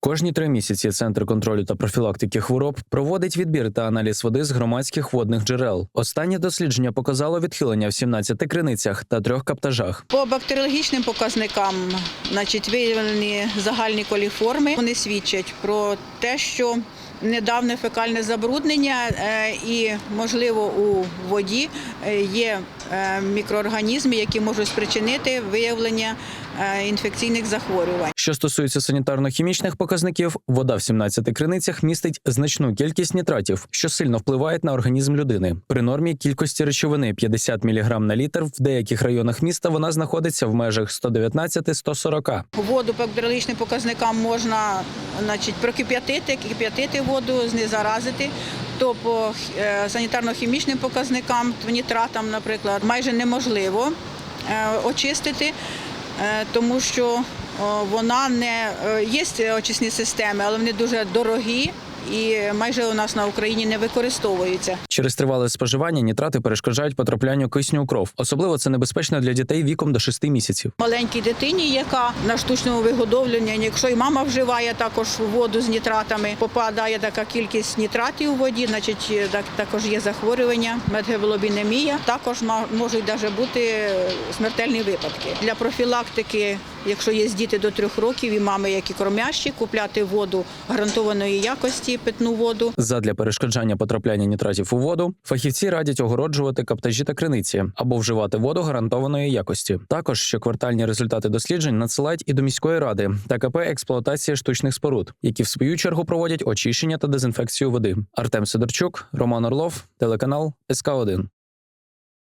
Кожні три місяці Центр контролю та профілактики хвороб проводить відбір та аналіз води з громадських водних джерел. Останнє дослідження показало відхилення в 17 криницях та трьох каптажах. По бактеріологічним показникам, значить, виявлені загальні коліформи. Вони свідчать про те, що недавне фекальне забруднення е, і, можливо, у воді е, є мікроорганізми, які можуть спричинити виявлення е, інфекційних захворювань. Що стосується санітарно-хімічних показників, вода в 17 криницях містить значну кількість нітратів, що сильно впливають на організм людини. При нормі кількості речовини 50 мг на літр в деяких районах міста вона знаходиться в межах 119-140. Воду по бактеріологічним показникам можна значить, прокип'ятити, кип'ятити воду, знезаразити. То по е, санітарно-хімічним показникам, нітратам, наприклад, майже неможливо е, очистити, е, тому що вона не є очисні системи, але вони дуже дорогі і майже у нас на Україні не використовуються. Через тривале споживання нітрати перешкоджають потраплянню кисню у кров. Особливо це небезпечно для дітей віком до 6 місяців. маленькій дитині, яка на штучному вигодовленні, якщо і мама вживає також воду з нітратами, попадає така кількість нітратів у воді, значить е, так- також є захворювання, медгеблобінемія. Також можуть навіть бути е, смертельні випадки. Для профілактики, якщо є діти до трьох років і мами, які кормящі, купляти воду гарантованої якості, питну воду. Задля перешкоджання потрапляння нітратів у воду фахівці радять огороджувати каптажі та криниці або вживати воду гарантованої якості. Також щоквартальні результати досліджень надсилають і до міської ради та КП експлуатація штучних споруд, які в свою чергу проводять очищення та дезінфекцію води. Артем Сидорчук, Роман Орлов, телеканал СК 1